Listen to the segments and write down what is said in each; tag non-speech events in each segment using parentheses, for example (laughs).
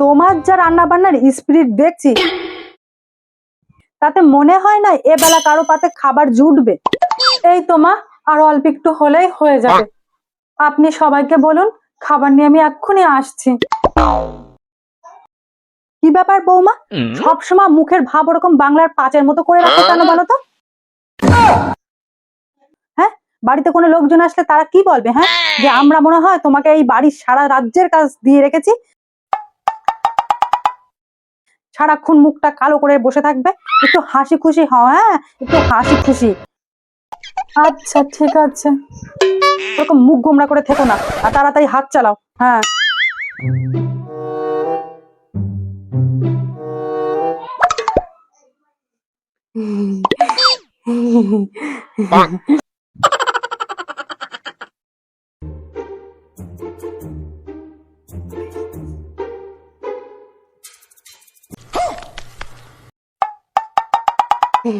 তোমার যা রান্না বান্নার স্পিরিট দেখছি তাতে মনে হয় না এ বেলা কারও পাতে খাবার জুটবে। এই তোমা আর অল্প একটু হলেই হয়ে যাবে। আপনি সবাইকে বলুন খাবার নিয়ে আমি এক্ষুনি আসছি। কি ব্যাপার বৌমা? সবসময় মুখের ভাব ওরকম বাংলার পাঁচের মতো করে রাখো কেন বলো তো? হ্যাঁ? বাড়িতে কোনো লোকজন আসলে তারা কি বলবে হ্যাঁ? যে আমরা মনে হয় তোমাকে এই বাড়ির সারা রাজ্যের কাজ দিয়ে রেখেছি সারাক্ষণ মুখটা কালো করে বসে থাকবে। একটু হাসি খুশি হও হ্যাঁ? একটু হাসি খুশি। আচ্ছা ঠিক আছে। ওরকম মুখ গোমরা করে থেকো না, আর তাড়াতাড়ি হাত চালাও হ্যাঁ। কি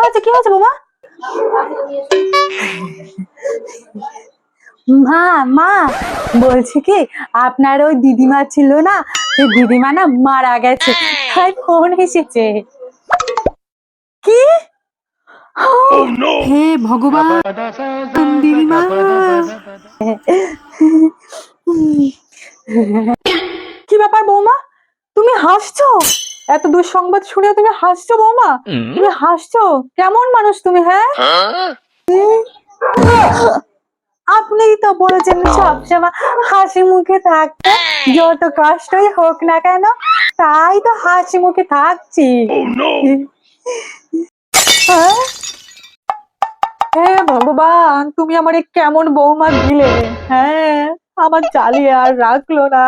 হয়েছে? কি হয়েছে বাবা মা মা বলছি কি আপনার ওই দিদিমা ছিল না সেই দিদিমা না মারা গেছে। তাই ফোন এসেছে। কি? হে ভগবান দিদিমা। (laughs) কি ব্যাপার বৌমা? তুমি হাসছো? এত দুঃসংবাদ শুনে তুমি হাসছো বৌমা? তুমি হাসছো? কেমন মানুষ তুমি হ্যাঁ? আপনিই তো বলেছেন সবসময় হাসি মুখে থাকতে। যত কষ্টই হোক না কেন তাই তো হাসি মুখে থাকছি। হ্যাঁ? হে ভগবান তুমি আমার কেমন বৌমা দিলে হ্যাঁ আমার চালিয়ে আর রাখল না.